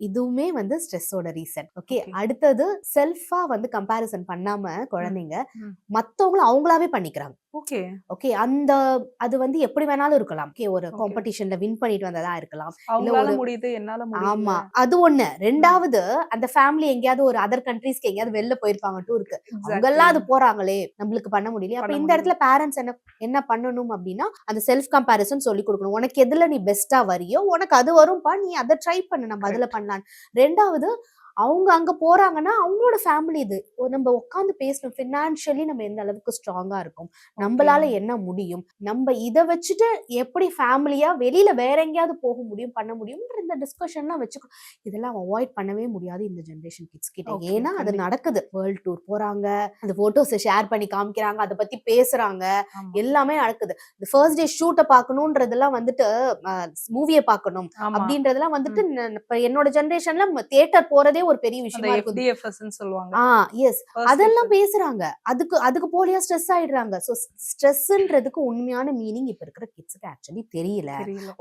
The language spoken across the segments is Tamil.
இதுவுமே வந்து ஸ்ட்ரெஸ்ஸோட ரீசன் ஓகே. அடுத்தது செல்ஃபா வந்து கம்பேரிசன் பண்ணாம குழந்தைங்க ம். மத்தவங்கள அவங்களாவே பண்ணிக்கிறாங்க ஓகே. ஓகே அந்த அது வந்து எப்படி வேணாலும் இருக்கலாம். ஓகே ஒரு. காம்படிஷன்ல வின் பண்ணிட்டு வந்ததா இருக்கலாம். அவங்களால முடியுது என்னால ஆமா அது ஒண்ணு. ரெண்டாவது அந்த ஃபேமிலி எங்கேயாவது ஒரு அதர் கண்ட்ரீஸ்க்கு எங்கேயாவது வெளில போயிருப்பாங்க டூருக்கு அவங்கெல்லாம் அது போறாங்களே நம்மளுக்கு பண்ண முடியல அப்ப இந்த இடத்துல பேரண்ட்ஸ் என்ன என்ன பண்ணணும் அப்படின்னா அந்த செல்ஃப் கம்பேரிசன் சொல்லி கொடுக்கணும். உனக்கு எதுல நீ பெஸ்டா வரியோ உனக்கு அது வரும்பா நீ அதை ட்ரை பண்ணு. நம்ம அதுல பண்ணலாம் ரெண்டாவது அவங்க அங்க போறாங்கன்னா அவங்களோட ஃபேமிலி இது. நம்ம உட்காந்து பேசணும். ஃபினான்ஷியலி நம்ம எந்த அளவுக்கு ஸ்ட்ராங்கா இருக்கும்? நம்மளால என்ன முடியும்? நம்ம இதை வச்சுட்டு எப்படி ஃபேமிலியா வெளியில வேற எங்கேயாவது போக முடியும் பண்ண முடியும்ன்ற இந்த டிஸ்கஷன்லாம் வச்சுக்கோ இதெல்லாம் அவாய்ட் பண்ணவே முடியாது இந்த ஜென்ரேஷன் கிட்ஸ் கிட்ட. ஏன்னா அது. நடக்குது. வேர்ல்ட் டூர் போறாங்க அந்த போட்டோஸை ஷேர் பண்ணி காமிக்கிறாங்க அதை பத்தி பேசுறாங்க. எல்லாமே நடக்குது. இந்த ஃபர்ஸ்ட் டே ஷூட்டை பார்க்கணுன்றதெல்லாம் வந்துட்டு மூவியை பார்க்கணும் அப்படின்றதெல்லாம் வந்துட்டு என்னோட ஜென்ரேஷன்ல தியேட்டர் போறதே ஒரு பெரிய விஷயமா ன்னு சொல்லுவாங்க. ஆ எஸ் அதெல்லாம். பேசுறாங்க. அதுக்கு அதுக்கு போலியா ஸ்ட்ரெஸ் ஆயிடுறாங்க. ஸோ ஸ்ட்ரெஸ்ன்றதுக்கு உண்மையான மீனிங் இப்ப இருக்கிற கிட்ஸுக்கு ஆக்சுவலி தெரியல.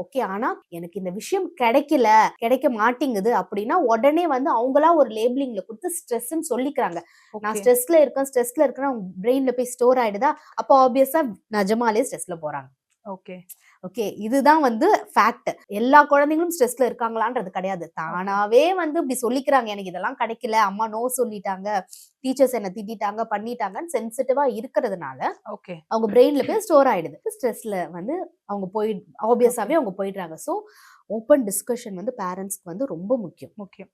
ஓகே ஆனா எனக்கு இந்த விஷயம் கிடைக்கல கிடைக்க மாட்டேங்குது அப்படின்னா உடனே வந்து அவங்களா ஒரு லேபிளிங்ல கொடுத்து ஸ்ட்ரெஸ்ன்னு சொல்லிக்கிறாங்க. நான். ஸ்ட்ரெஸ்ல இருக்கேன் ஸ்ட்ரெஸ்ல இருக்கேன்னா அவங்க பிரெயின்ல போய் ஸ்டோர் ஆயிடுதா? அப்போ ஆப்வியஸா நிஜமாலே ஸ்ட்ரெஸ்ல போறாங்க. ஓகே ஓகே இதுதான் வந்து ஃபேக்ட் எல்லா குழந்தைங்களும் ஸ்ட்ரெஸ்ல இருக்காங்களான்றது கிடையாது. தானாவே வந்து இப்படி சொல்லிக்கிறாங்க எனக்கு இதெல்லாம் கிடைக்கல அம்மா நோ சொல்லிட்டாங்க டீச்சர்ஸ் என்ன திட்டிட்டாங்க பண்ணிட்டாங்கன்னு சென்சிட்டிவா இருக்கிறதுனால ஓகே. அவங்க பிரெயின்ல போய் ஸ்டோர் ஆயிடுது. ஸ்ட்ரெஸ்ல வந்து அவங்க போய் ஆப்வியஸாவே அவங்க போயிடுறாங்க. ஸோ ஓப்பன் டிஸ்கஷன் வந்து பேரண்ட்ஸ்க்கு வந்து ரொம்ப முக்கியம். முக்கியம்.